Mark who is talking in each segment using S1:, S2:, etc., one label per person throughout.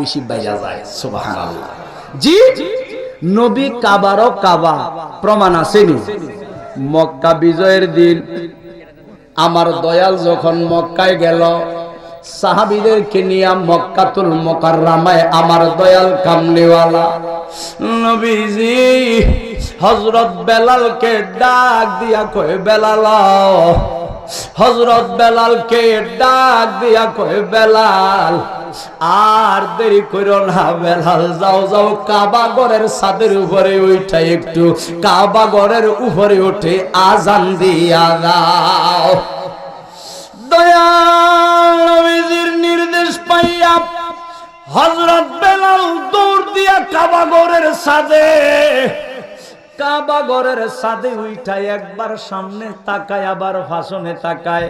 S1: বেশি বাইজা যায় জি? নবী কাবারও কাবা, প্রমাণ আসেনি মক্কা বিজয়ের দিন, আমার দয়াল যখন মক্কায় গেল, সাহাবিদেরকে নিয়ে মক্কাতুল মোকাররামায় আমার দয়াল কামলিওয়ালা, নবীজি হজরত বেলালকে ডাক দিয়া কয়ে বেলাল হজরত বেলালকে ডাক দিয়া কয়ে, বেলাল আর দেরি করো না, বেলাল, যাও যাও, কাবা ঘরের উপরে উঠা একটু। কাবা ঘরের উপরে উঠে আজান দিয়া দাও। দয়াল নির্দেশ পাইয়া হযরত বেলাল দৌড় দিয়া কাবা ঘরের সাদে কাবা একবার সামনে তাকায়, আবার তাকায়,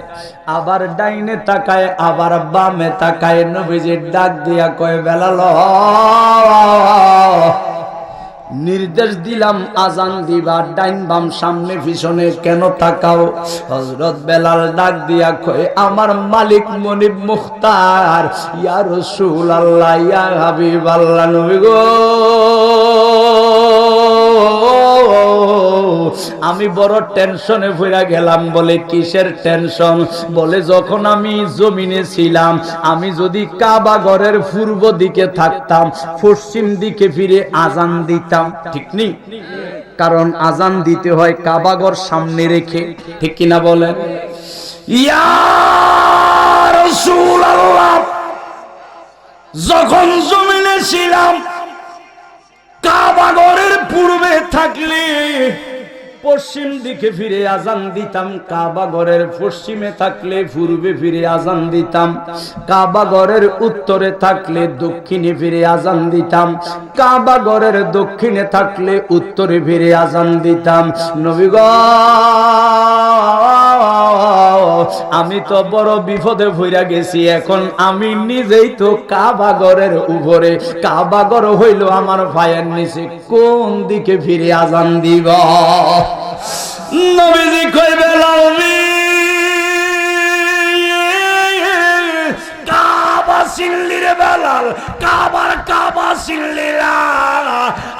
S1: আবার ডাইনে তাকায়, আবার তাকায়। ডাক দিয়া কয় নির্দেশ দিলাম, আজান দিবা, ডাইন বাম সামনে পিছনে কেন তাকাও? হজরত বেলাল ডাক দিয়া কয়, আমার মালিক মনিব মুখতার, ইয়া রসুল আল্লাহ ইয়া হাবিব আল্লাহ নবী গো। আমি বড় টেনশনে ভরা গেলাম বলে, কিসের টেনশন? বলে, যখন আমি জমিনে ছিলাম, আমি যদি কাবা ঘরের পূর্ব দিকে থাকতাম, পশ্চিম দিকে ফিরে আজান দিতাম। ঠিক নেই কারণ আজান দিতে হয় কাবাগর সামনে রেখে। ঠিক কিনা বলেন? যখন জমিনে ছিলাম কাবাগরের পূর্বে থাকলে পশ্চিম দিকে ফিরে আজান দিতাম, কাবা ঘরের পশ্চিমে থাকলে পূর্বে ফিরে আজান দিতাম, কাবা ঘরের উত্তরে থাকলে দক্ষিণে ফিরে আজান দিতাম, কাবা ঘরের দক্ষিণে থাকলে উত্তরে ফিরে আজান দিতাম। নবীগ আমি তো বড় বিপদে ভইরা গেছি, এখন আমি নিজেই তো কাবাগরের উপরে। কাবাগর হইল আমার ভাইয়ের নিচে, কোন দিকে ফিরে আজান দিব? নবীজি কইবে লালবি কাবা সিল্লির কাবার কাবা সিল্লিরা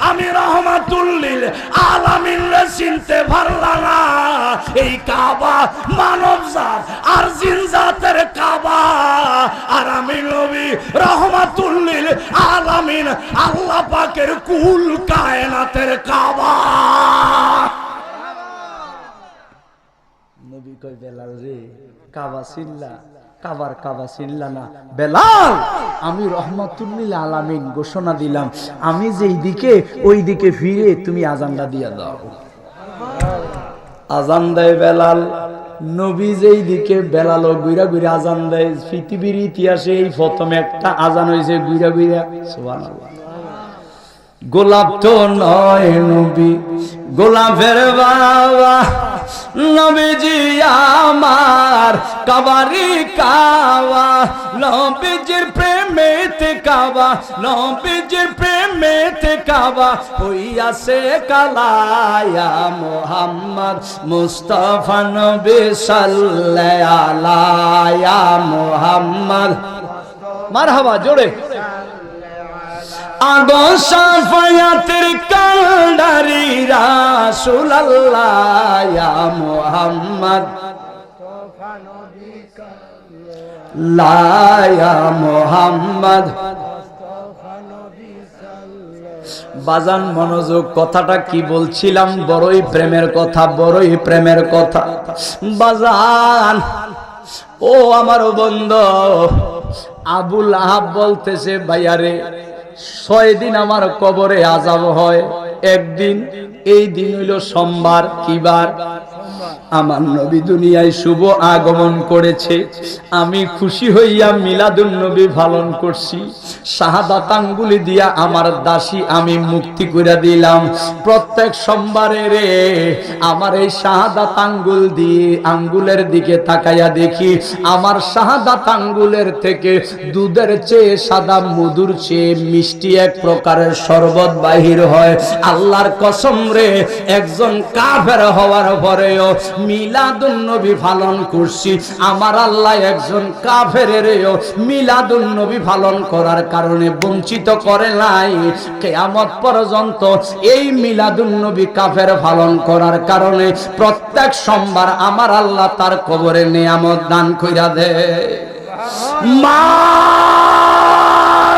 S1: আমি রহমাতুল্লিল আলামিন রে চিনতে পারলাম না। এই কাবা মানব জাত আর জিন জাতের কাবা। আর আমি নবী রহমাতুল্লিল আলামিন আল্লাহ পাকের কুল কায়নাতের কাবা। নবী কই বেলাল রে, কাবা সিল্লা। কাবার কাবা চিনলা না। বেলাল, আমি রহমতুল্লিল আলামিন ঘোষণা দিলাম, আমি যে দিকে, ওই দিকে ফিরে তুমি আজানটা দিয়া দাও। আজান দেয় বেলাল, নবী যেই দিকে বেলাল গুইরা গুইরা আজান দেয়, পৃথিবীর ইতিহাসে এই প্রথম একটা আজান হয়েছে গুইরা গুইরা সুবহানাল্লাহ। গোলাপ তো নয় নবী, গোলাপের বাবা। নবীজি আমার কাবারি কাবা নবীজির প্রেমেতে কাবা নবীজির প্রেমেতে কাবা হইয়াছে কালায়া মোহাম্মদ মুস্তাফা নবী আলাইয়া মোহাম্মদ। মারহাবা, জোরে। আগো সাফায়াতের কান্ডারি রাসূলুল্লাহ ইয়া মুহাম্মদ। লায়া মুহাম্মদ। বাজান মনোযোগ, কথাটা কি বলছিলাম? বড়ই প্রেমের কথা, বড়ই প্রেমের কথা। বাজান, ও আমার বন্ধু, আবুল আহাব বলতেছে ভাইয়ারে ছয় দিন আমার কবরে আজাব হয়। একদিন এই দিন হইল সোমবার কিবার? আমার নবী দুনিয়ায় শুভ আগমন করেছে। আমি খুশি হইয়া মিলাদুন নবী পালন করছি। শাহাদাত আঙ্গুলি দিয়া আমার দাসী আমি মুক্তি করে দিলাম। প্রত্যেক সোমবারে রে আমার এই শাহাদাত আঙ্গুল দিয়ে আঙ্গুলের দিকে তাকাইয়া দেখি, আমার শাহাদাত আঙ্গুলের থেকে দুধের চেয়ে সাদা মধুর চেয়ে মিষ্টি এক প্রকারের শরবত বাহির হয়। আল্লাহর কসম রে, একজন কাফের হওয়ার পরেও মিলাদুন নবী পালন করছি। আমার আল্লাহ একজন কাফেরেরও মিলাদুন নবী পালন করার কারণে বঞ্চিত করে নাই। কেয়ামত পর্যন্ত এই মিলাদুন নবী কাফের পালন করার কারণে প্রত্যেক সোমবার আমার আল্লাহ তার কবরে নিয়ামত দান কইরা দেয়। মা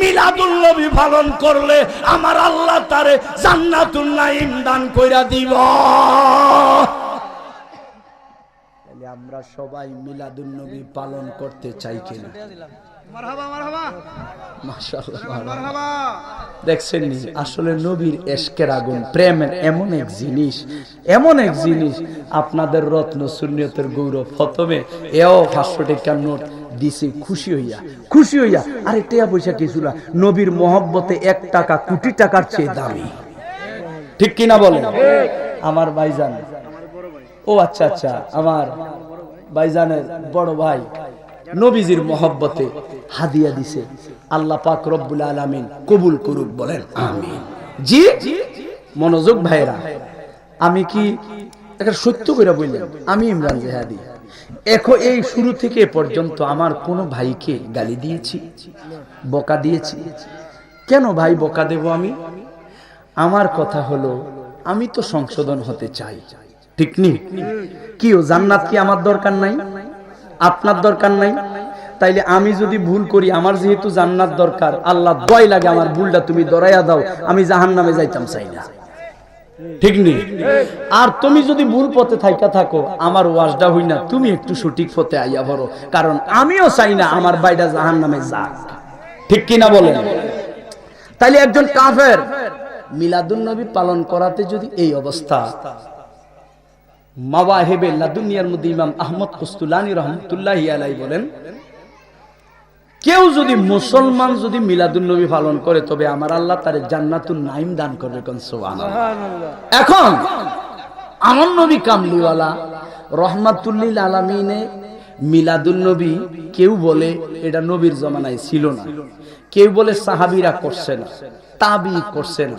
S1: মিলাদুল নবী পালন করলে আমার আল্লাহ তারে জান্নাতুল নাইম দান কইরা দিব। আমরা সবাই মিলাদুল নবী পালন করতে চাই কিনা। দেখছেন আসলে নবীর এশকের আগুন প্রেমের এমন এক জিনিস এমন এক জিনিস আপনাদের রত্ন শূন্যতের গৌরব প্রথমে এও পাঁচশো টাকা নোট দিছে, খুশি হইয়া খুশি হইয়া, আরে টেয়া পয়সা কিছু না নবীর মহব্বতে এক টাকা, কোটি টাকার চেয়ে দামি। ঠিক কিনা বলেন? আমার ভাইজান। ও আচ্ছা আচ্ছা আমার ভাইজানের বড় ভাই নবীজির মহব্বতে হাদিয়া দিছে। আল্লাহ পাক রব্বুল আলামিন কবুল করুক বলেন, আমিন। জি, মনোযোগ ভাইরা, আমি কি একটা সত্য করে বললাম? আমি ইমরান জেহাদি। এখন এই শুরু থেকে পর্যন্ত আমার কোনো ভাইকে গালি দিয়েছি, বকা দিয়েছি। কেন ভাই বকা দেব আমি? আমার কথা হলো, আমি তো সংশোধন হতে চাই। ঠিক নি? কি ও, জান্নাত কি আমার দরকার নাই? আপনার দরকার নাই? তাইলে আমি যদি ভুল করি, আমার যেহেতু জান্নাত দরকার, আল্লাহ দয় লাগে আমার ভুলটা তুমি দরাইয়া দাও, আমি জাহান নামে যাইতাম চাই না। ঠিক নেই? আর তুমি যদি ভুল পথে থাইকা থাকো, আমার ওয়াজটা হই না তুমি একটু সঠিক পথে আইয়া ভরো কারণ আমিও চাই না আমার বাইটা জাহান নামে যাক। ঠিক কিনা বলেন? তাইলে একজন কাফের মিলাদুন নবী পালন করাতে যদি এই অবস্থা, মাওয়াহেবে লাদুনিয়ার মধ্যে ইমাম আহমদ কস্তুলানি রহমতুল্লাহ আলাই বলেন কেউ যদি মুসলমান যদি মিলাদুল নবী পালন করে তবে আমার আল্লাহ তার জান্নাতুল নাইম দান করবে কোন এখন আমার নবী কামলিওয়ালা রহমাতুল্লিল আলামিনে মিলাদুল নবী কেউ বলে এটা নবীর জমানায় ছিল না। কেউ বলে সাহাবিরা করছে না তাবি করছে না।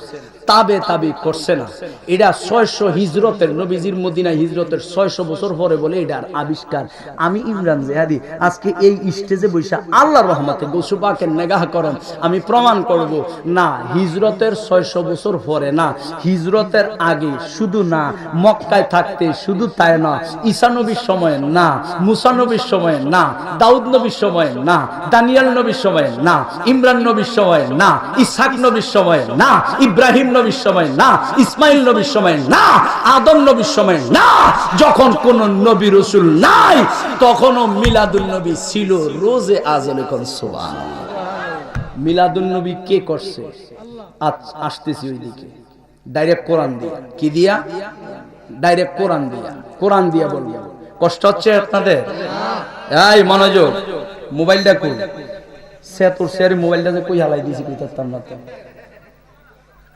S1: তাবে তাবি করছে না। এটা ছয়শো হিজরতের নবীজির মদিনা হিজরতের ছয়শো বছর পরে বলে এটার আবিষ্কার। আমি ইমরান জেহাদি, আজকে এই স্টেজে বৈশা আল্লাহ রহমতে গসুপাকের নেগাহ করম। আমি প্রমাণ করব, না, হিজরতের ছয়শো বছর পরে না, হিজরতের আগে শুধু না, মক্কায় থাকতে শুধু তাই না, ঈসা নবীর সময় না, মুসা নবীর সময় না, দাউদ নবীর সময় না, দানিয়াল নবীর সময় না, ইমরান নবীর সময় না ইসাক নবীর সময় না, ইব্রাহিম নবীর সময় না, ইসমাইল নবীর সময় না, আদম নবীর সময় না, যখন কোন নবী রসুল নাই, তখনও মিলাদুল নবী ছিল রোজে আজলে কোন সোবান মিলাদুল নবী কে করছে? আজ- আসতেছি ওইদিকে। ডাইরেক্ট কোরআন দিয়া। কি দিয়া? ডাইরেক্ট কোরআন দিয়া। কোরআন দিয়া বলব। কষ্ট হচ্ছে আপনাদের? এই মনোযোগ। মোবাইলটা কই? সে তোর সে মোবাইলটা যে কই হালাই দিয়েছি কই তার না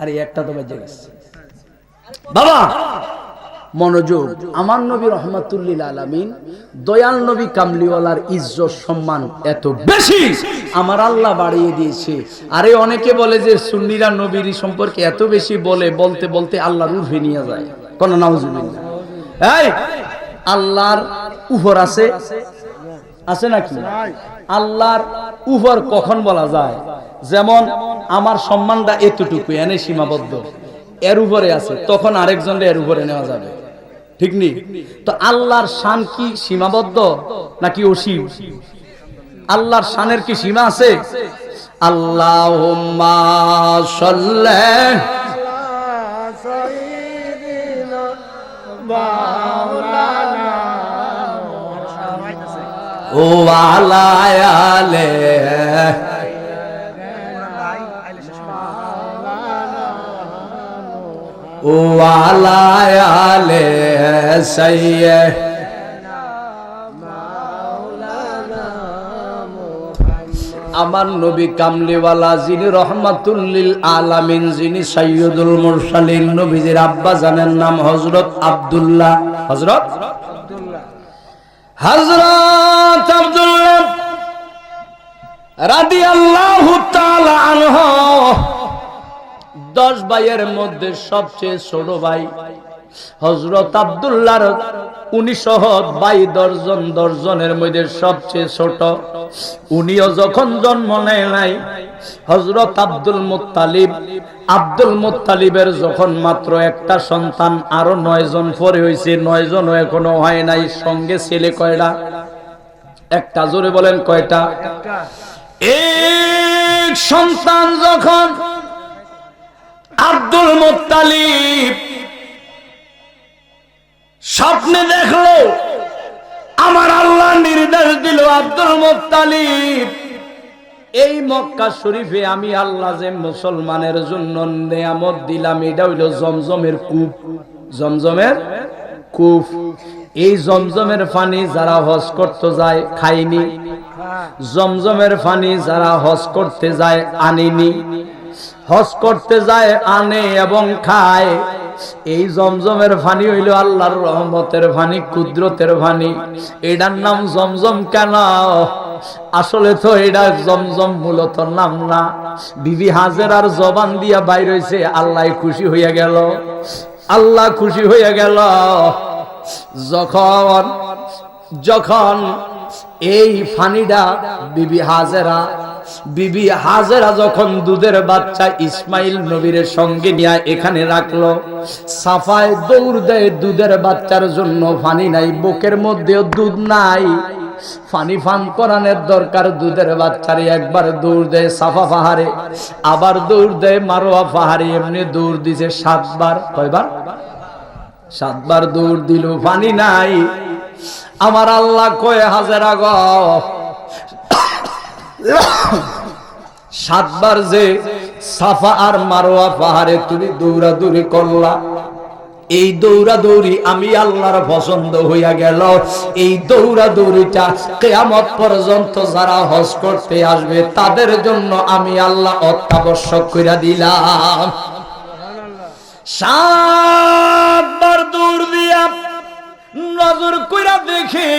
S1: আরে একটা তো বেজে গেছে বাবা, মনোযোগ। আমার নবী রহমাতুল্লিল আলামিন দয়াল নবী কামলিওয়ালার ইজ্জত সম্মান এত বেশি। আমার আল্লাহ বাড়িয়ে দিয়েছে। আরে অনেকে বলে যে সুন্নিরা নবীর সম্পর্কে এত বেশি বলে, বলতে বলতে আল্লাহর উঠে নিয়ে যায়। কোন নাউজুবিল্লাহ। এই, আল্লাহর উপর আছে? আছে নাকি? আল্লাহর উপর কখন বলা যায়? যেমন আমার সম্মানটা এতটুকু এনে সীমাবদ্ধ। এর উপরে আছে, তখন আরেকজনের এর উপরে নেওয়া যাবে। ঠিক নেই তো আল্লাহর শান কি সীমাবদ্ধ নাকি অসীম? আল্লাহর শানের কি সীমা আছে? আল্লাহ ও আলায়ালে ওয়ালায়ালে সাইয়ে আমার নবী কামলিওয়ালা যিনি রহমাতুল্লিল আলামিন যিনি সৈয়দুল মুরসালিন নবীজির আব্বা জানের নাম হজরত আব্দুল্লাহ হজরত হজরত আব্দুল্লাহ রাদি আল্লাহ আনহ। দশ ভাইয়ের মধ্যে সবচেয়ে ছোট ভাই হজরত আবদুল্লাহর উনি সহ ভাই দর্জন দর্জনের মধ্যে সবচেয়ে ছোট। উনিও যখন জন্ম নেয় নাই হজরত আব্দুল মুত্তালিব আব্দুল মুত্তালিবের যখন মাত্র একটা সন্তান আরও নয় জন পরে হয়েছে নয় জনও এখনও হয় নাই সঙ্গে ছেলে কয়টা? একটা জোরে বলেন কয়টা? এক সন্তান যখন আব্দুল মুত্তালিব। স্বপ্নে দেখল, আমার আল্লাহ নির্দেশ দিল, আব্দুল মুত্তালিব, এই মক্কা শরীফে আমি আল্লাহ যে মুসলমানের জন্য নিয়ামত দিলাম, এটা হইল জমজমের কূপ। জমজমের কূপ। এই জমজমের পানি যারা হজ করতে যায় খাইনি জমজমের পানি যারা হজ করতে যায়, আনেনি। হজ করতে যায়, আনে এবং খায়। এই জমজমের ফানি হইল আল্লাহর রহমতের ফানি কুদরতের ফানি এটার নাম জমজম কেন? আসলে তো এটা জমজম মূলত নাম না। বিবি হাজের আর জবান দিয়া বাইর হইছে, আল্লাহ খুশি হইয়া গেল। আল্লাহ খুশি হইয়া গেল। যখন যখন এই ফানিটা বিবি হাজেরা বিবি হাজেরা যখন দুধের বাচ্চা ইসমাইল নবীর সঙ্গে নিয়ে এখানে রাখল, সাফায় দৌড় দেয় দুধের বাচ্চার জন্য, ফানি নাই, বুকের মধ্যেও দুধ নাই। ফানি ফান করানোর দরকার দুধের বাচ্চারে, একবার দৌড় দেয় সাফা পাহাড়ে আবার দৌড় দেয় মারোয়া পাহাড়ে এমনি দৌড় দিছে সাতবার। কয়বার? সাতবার দৌড় দিল পানি নাই। আমার আল্লাহ কয়ে, হাজার আগ সাতবার যে সাফা আর মারোয়া পাহাড়ে তুমি দৌড়াদৌড়ি করলা, এই দৌড়া দৌড়ি আমি আল্লাহর পছন্দ হইয়া গেল। এই দৌড়া দৌড়িটা কেয়ামত পর্যন্ত যারা হজ করতে আসবে, তাদের জন্য আমি আল্লাহ অত্যাবশ্যক কইরা দিলাম। সাতবার দৌড় দিয়া নজর কইরা দেখে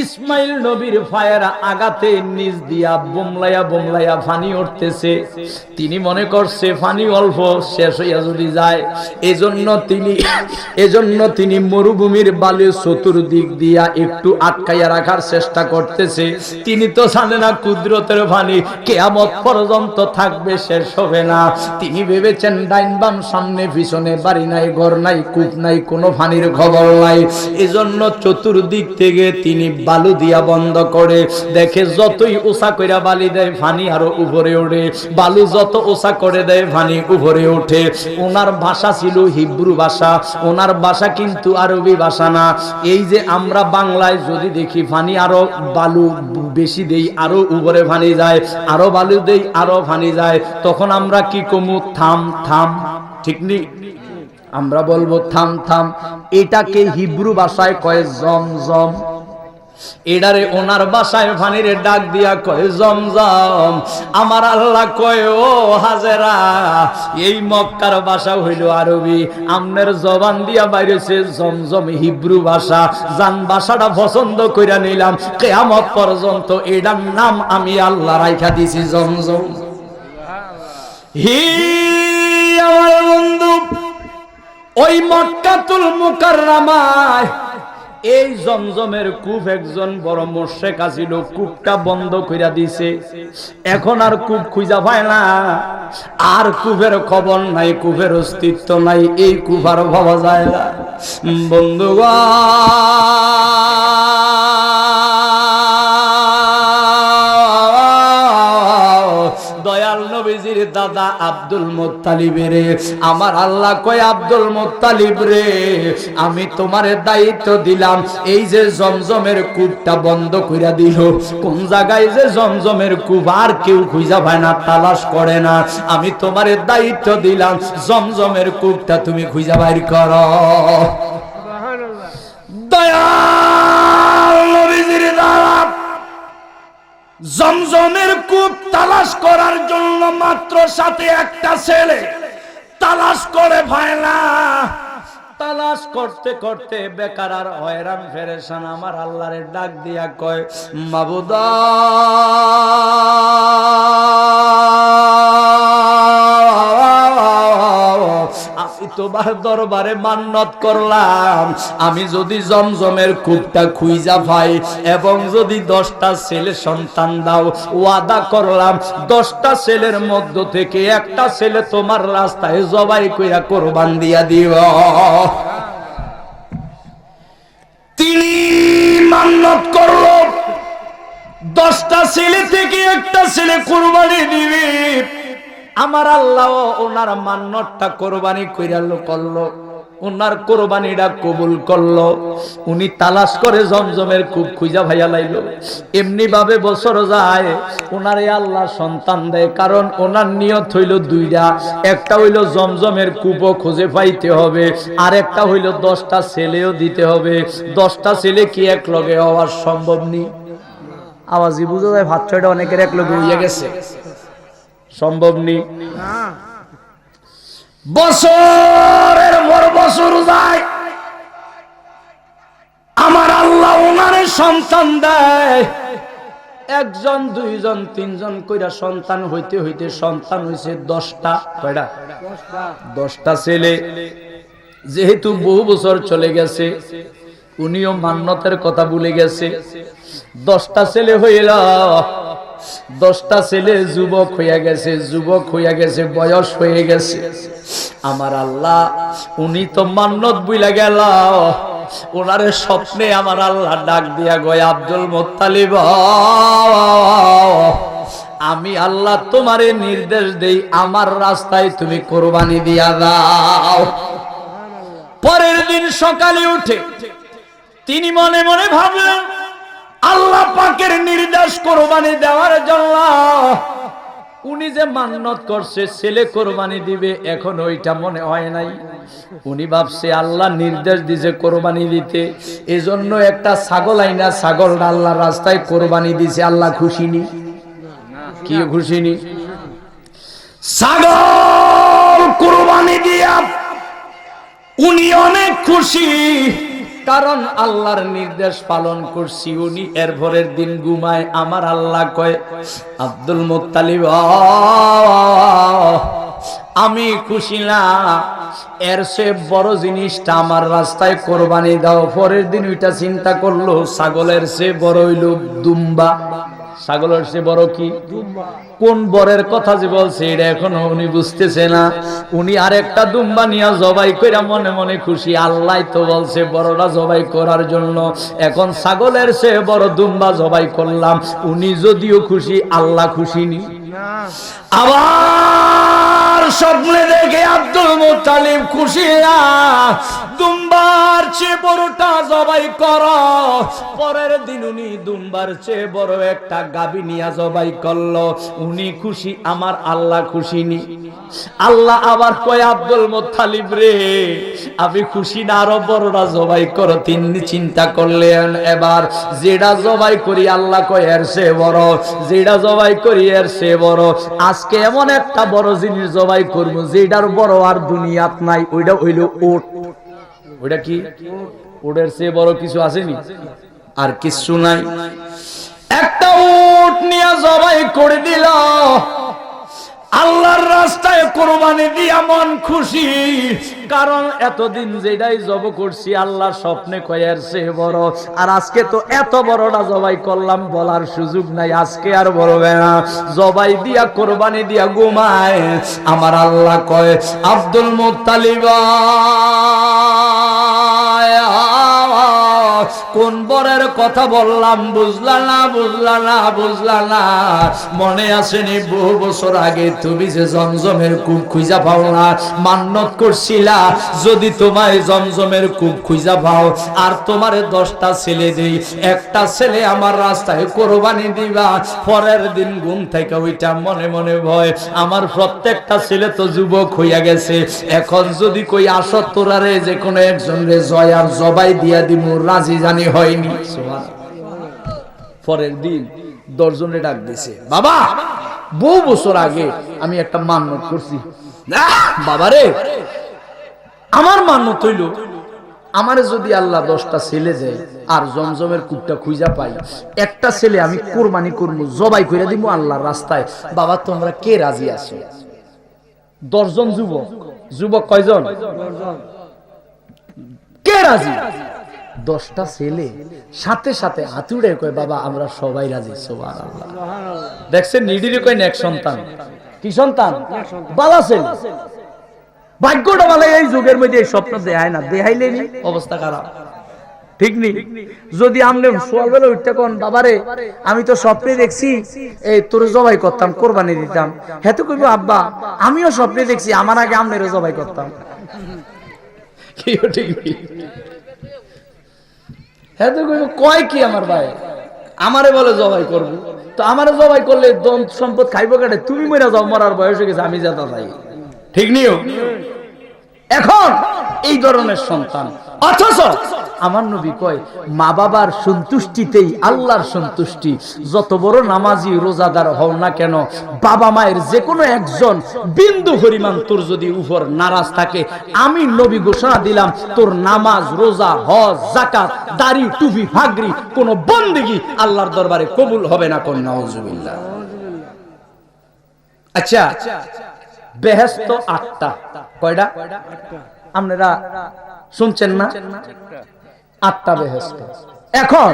S1: ইসমাইল নবীর ফায়ার আগাতে নিজ দিয়া বোমলাইয়া বোমলাইয়া ফানি উঠতেছে। তিনি মনে করছে, ফানি অল্প, শেষ হইয়া যদি যায়, এজন্য তিনি এজন্য তিনি মরুভূমির বালু চতুর্দিক দিয়া একটু আটকাইয়া রাখার চেষ্টা করতেছে। তিনি তো জানে না কুদরতের ফানি কেয়ামত পর্যন্ত থাকবে, শেষ হবে না। তিনি ভেবেছেন, ডাইন বাম সামনে, পিছনে বাড়ি নাই, ঘর নাই, কূপ নাই, কোনো ফানির খবর নাই। এজন্য চতুর্দিক থেকে তিনি বালু দিয়া বন্ধ করে, দেখে যতই ওষা কইরা বালি দেয় ফানি আরও উপরে ওঠে। বালু যত ওষা করে দেয় ফানি উপরে ওঠে। ওনার ভাষা ছিল হিব্রু ভাষা ওনার ভাষা কিন্তু আরবি ভাষা না। এই যে আমরা বাংলায় যদি দেখি ফানি আরও বালু বেশি দেই, আরও উপরে ফানি যায়, আরও বালু দেই, আরও ফানি যায়, তখন আমরা কি কমু? থাম থাম, ঠিক নেই আমরা বলব থাম থাম। এটাকে হিব্রু ভাষায় কয়, জম জম। এডারে ওনার বাসায় ফানিরে ডাক দিয়া কয় জমজম আমার আল্লাহ কয়, ও হাজেরা, এই মক্কার ভাষা হইল আরবি। আমনের জবান দিয়া বাইরেছে জমজম হিব্রু ভাষা। জান ভাষাটা পছন্দ কইরা নিলাম। কেয়ামত পর্যন্ত এডার নাম আমি আল্লাহ রাইখা দিছি জমজম হি, আমার বন্ধু, ওই মক্কাতুল মুকাররামায় এই জমজমের কূপ একজন বড় মোর্শেক আছিল কূপটা বন্ধ কইরা দিছে। এখন আর কূপ খুঁজা পায় না। আর কূপের খবর নাই, কূপের অস্তিত্ব নাই, এই কূপ আর ভাবা যায় না। বন্ধুগণ! দয়াল নবীজির দাদা আব্দুল মোত্তালিবের। আমার আল্লাহ কয় আব্দুল মোত্তালিব রে আমি তোমার দায়িত্ব দিলাম। এই যে জমজমের কূপটা বন্ধ কইরা দিল। কোন জায়গায় যে জমজমের কূপ আর কেউ খুঁজা পায় না তালাশ করে না। আমি তোমার দায়িত্ব দিলাম। জমজমের কূপটা তুমি খুঁজা বাইর করো। দয়াল নবীজির দাদা জমজমের কূপ তালাশ করার জন্য মাত্র সাথে একটা ছেলে। তালাশ করে ভাইলা তালাশ করতে করতে বেকার আর হয়রান ফেরেশান আমার আল্লাহরে ডাক দিয়া কয়, মাবুদা আমি তোমার দরবারে মান্নত করলাম। আমি যদি জমজমের কূপটা খুইজা পাই এবং যদি দশটা ছেলে সন্তান দাও, ওয়াদা করলাম, দশটা ছেলের মধ্য থেকে একটা ছেলে তোমার রাস্তায় জবাই কইরা কোরবান দিয়া দিও। তিনি মান্নত করল, দশটা ছেলে থেকে একটা ছেলে কোরবানি দিবে। আমার আল্লাহ ওনার মান্নতটা কোরবানি কইরালো করল। ওনার কোরবানিটা কবুল করল। উনি তালাশ করে জমজমের খুব খুঁজা ভাইয়া লাইলো। এমনি ভাবে বছর যায়, ওনারে আল্লাহ সন্তান দেয়। কারণ ওনার নিয়ত হইল দুইটা। একটা হইল জমজমের কূপও খুঁজে পাইতে হবে। আর একটা হইল দশটা ছেলেও দিতে হবে। দশটা ছেলে কি এক লগে হওয়ার সম্ভব নেই আওয়াজই বুঝা যায়, ভাত ছয়টা অনেকের এক লগে হইয়া গেছে। সম্ভব নেই বছরের পর বছর যায়। আমার আল্লাহ ওনারে সন্তান দেয়। একজন দুইজন তিনজন কইরা সন্তান হইতে হইতে সন্তান হইছে দশটা। কয়টা? দশটা ছেলে। যেহেতু বহু বছর চলে গেছে উনিও মান্যতের কথা ভুলে গেছে। দশটা ছেলে হইল দশটা ছেলে যুবক হইয়া গেছে, যুবক হইয়া গেছে, বয়স হয়ে গেছে। আমার আল্লাহ, উনি তো মান্নত বুইলা গেল। ওনারে স্বপ্নে আমার আল্লাহ ডাক দিয়া গয় আব্দুল মোত্তালিব, আমি আল্লাহ তোমারে নির্দেশ দেই, আমার রাস্তায় তুমি কোরবানি দিয়া দাও। পরের দিন সকালে উঠে তিনি মনে মনে ভাবলেন আল্লাহ পাকের নির্দেশ কোরবানি দেওয়ার জন্য। উনি যে মান্নত করছে, ছেলে কোরবানি দিবে, এখন ওইটা মনে হয় নাই। উনি ভাবছে, আল্লাহ নির্দেশ দিছে কোরবানি দিতে। এজন্য একটা ছাগল আইনা ছাগল আল্লাহ রাস্তায় কোরবানি দিছে, আল্লাহ খুশি নি? কি খুশি নি? ছাগল কোরবানি দিয়া উনি অনেক খুশি। কারণ আল্লাহর নির্দেশ পালন করছি উনি। এর ভোরের দিন ঘুমায়, আমার আল্লাহ কয়, আব্দুল মুক্তালিব আমি খুশি না। এর সে বড় জিনিসটা আমার রাস্তায় কোরবানি দাও। পরের দিন ওইটা চিন্তা করল, ছাগলের সে বড় হইল দুম্বা। ছাগলের সে বড় কি? কোন বরের কথা যে বলছে এটা এখনও উনি বুঝতেছে না। উনি আর একটা দুম্বা নিয়ে জবাই করে মনে মনে খুশি আল্লাহ তো বলছে বড়রা জবাই করার জন্য। এখন ছাগলের সে বড় দুম্বা জবাই করলাম উনি যদিও খুশি আল্লাহ খুশি নি। আবার স্বপ্নে দেখে আব্দুল মোতালিব খুশি দুম্বার চেয়ে বড়টা জবাই কর। পরের দিন উনি দুম্বার চেয়ে বড় একটা গাবি নিয়া জবাই করল। উনি খুশি, আমার আল্লাহ খুশি নি। আল্লাহ আবার কয়, আব্দুল মোত্তালিব রে, আমি খুশি না, আরও বড়রা জবাই করো। তিনি চিন্তা করলেন, এবার যেটা জবাই করি আল্লাহ কয়, এর সে বড়। যেটা জবাই করি, এর সে বড়। আজকে এমন একটা বড় জিনিস জবাই করব যেটার বড় আর দুনিয়াত নাই ওইটা হইল ওট ওইটা কি? ওটের চেয়ে বড় কিছু আসেনি? আর কিছু নাই। একটা উট নিয়ে জবাই করে দিল। আল্লাহর রাস্তায় কোরবানি দিয়া মন খুশি কারণ এতদিন যেটাই জব করছি আল্লাহ স্বপ্নে কয়ার সে বড় আর আজকে তো এত বড়টা জবাই করলাম বলার সুযোগ নাই আজকে আর বলবে না জবাই দিয়া কোরবানি দিয়া ঘুমায় আমার আল্লাহ কয় আব্দুল মুতালিবা কোন বরের কথা বললাম, বুঝলা না বুঝলা না বুঝলা না? মনে আসেনি বহু বছর আগে তুমি যে জমজমের কূপ খুঁজা পাও না, মান্নত করছিলা। যদি তোমায় জমজমের কূপ খুঁজা পাও, আর তোমার দশটা ছেলে দেই, একটা ছেলে আমার রাস্তায় কোরবানি দিবা, পরের দিন ঘুম থেকে ওইটা মনে মনে ভয়, আমার প্রত্যেকটা ছেলে তো যুবক হইয়া গেছে। এখন যদি কই আসো তোরারে, যে কোনো একজন রে জয় আর জবাই দিয়া দিমু, রাজি জানি হয়নি। পরের দিন দশজনে ডাক দিছে বাবা, বহু বছর আগে আমি একটা মান্যত করছি। বাবারে আমার মান্যত হইল, আমারে যদি আল্লাহ দশটা ছেলে দেয় আর জমজমের কূপটা খুঁজা পাই, একটা ছেলে আমি কোরবানি করব, জবাই করে দিব আল্লাহর রাস্তায়। বাবা, তোমরা কে রাজি আছো? দশজন যুবক। যুবক কয়জন? কে রাজি? দশটা ছেলে সাথে সাথে হাতুড়ে কয়, বাবা, আমরা সবাই রাজি। সোবার আল্লাহ দেখছেন, নিডিরে কয় এক সন্তান? কি সন্তান? বালা ছেলে। ভাগ্যটা ভালো, এই যুগের মধ্যে এই স্বপ্ন দেখায় না, দেখাইলে নি? অবস্থা খারাপ। ঠিক নেই যদি আমনে সকালবেলা উঠতে কোন, বাবারে, আমি তো স্বপ্নে দেখছি, এই তোর জবাই করতাম, কোরবানি দিতাম। হ্যাঁ তো কইবো, আব্বা, আমিও স্বপ্নে দেখছি, আমার আগে আমনেরও জবাই করতাম। ঠিক নেই হ্যাঁ তো কয় কি আমার ভাই? আমারে বলে জবাই করব। তো আমারে জবাই করলে দম সম্পদ খাইবো কাটে তুমি মরে যাও, মরার বয়স হয়ে গেছে, আমি যেতা যাই। ঠিক নিও? এখন এই ধরনের সন্তান। অথচ আমার নবী কয়, মা বাবার সন্তুষ্টিতেই আল্লাহর সন্তুষ্টি। যত বড় নামাজি, রোজাদার হও না কেন, বাবা মায়ের যে কোনো একজন বিন্দু পরিমাণ তোর যদি উপর নারাজ থাকে, আমি নবী ঘোষণা দিলাম, তোর নামাজ, রোজা, হজ জাকাত দাড়ি, টুপি ফাগরি কোন বন্দিগি আল্লাহর দরবারে কবুল হবে না কোন নওয়াজুবিল্লাহ আচ্ছা বেহেস্ত আটটা। কয়টা? আপনারা শুনছেন না? আটটা বেহেস্ত এখন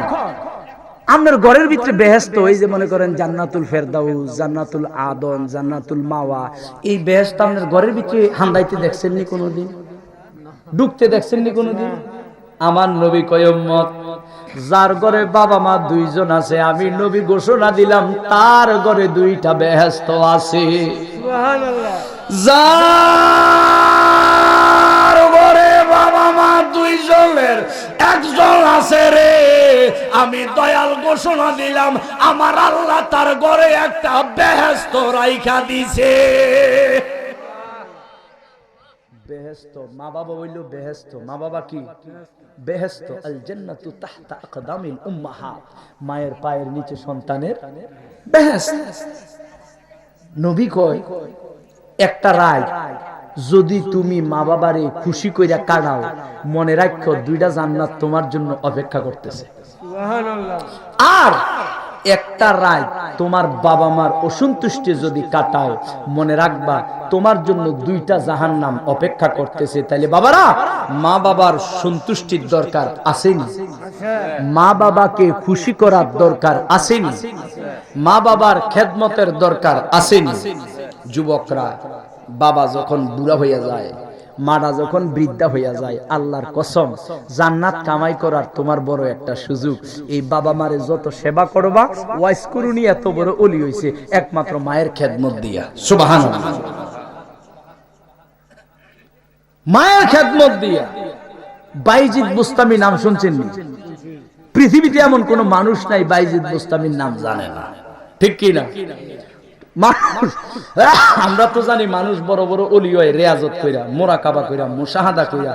S1: আপনার ঘরের ভিতরে বেহেস্ত এই যে মনে করেন জান্নাতুল ফেরদাউস, জান্নাতুল আদন, জান্নাতুল মাওয়া, এই বেহেস্ত আপনার ঘরের ভিতরে হান্দাইতে দেখছেন নি কোনোদিন? ঢুকতে দেখছেন নি কোনোদিন? আমার নবী কয়ম্মত যার ঘরে বাবা মা দুইজন আছে আমি নবী ঘোষণা দিলাম তার ঘরে দুইটা বেহেস্ত আছে। যার ঘরে বাবা মা দুইজনের একজন আছে রে আমি দয়াল ঘোষণা দিলাম আমার আল্লাহ তার ঘরে একটা বেহেস্ত রাইখা দিছে। বেহেস্ত মা বাবা বলল বেহেস্ত মা বাবা কি? বেহেস্ত আল জান্নাতু তাহতা আকদামিল উম্মাহাত মায়ের পায়ের নিচে সন্তানের বেহেস্ত নবী কয় একটা রায় যদি তুমি মা বাবারে খুশি কইরা কাটাও মনে রাখো দুইটা জান্নাত তোমার জন্য অপেক্ষা করতেছে। আর একটা রায় তোমার বাবা মার অসন্তুষ্টি যদি কাটাও, মনে রাখবা তোমার জন্য দুইটা জাহান নাম অপেক্ষা করতেছে। তাইলে বাবারা, মা বাবার সন্তুষ্টির দরকার আসেনি। মা বাবাকে খুশি করার দরকার আসেনি। মা বাবার খেদমতের দরকার আসেনি। যুবকরা, বাবা যখন বুড়া হইয়া যায় মারা যখন বৃদ্ধা হইয়া যায়, আল্লাহর কসম, জান্নাত কামাই করার তোমার বড় একটা সুযোগ। এই বাবা মারে যত সেবা করবা, ওয়াইস করুনি এত বড় অলি হইছে, একমাত্র মায়ের খেদমত দিয়া। সুবাহান মায়ের খেদমত দিয়া। বাইজিদ বুস্তামি নাম শুনছেন? পৃথিবীতে এমন কোন মানুষ নাই, বাইজিদ বুস্তামির নাম জানে না। ঠিক কি না আমরা তো জানি মানুষ বড় বড় অলি হয় রেয়াজত কইরা মোরা কাবা কইরা, মুশাহাদা কইরা।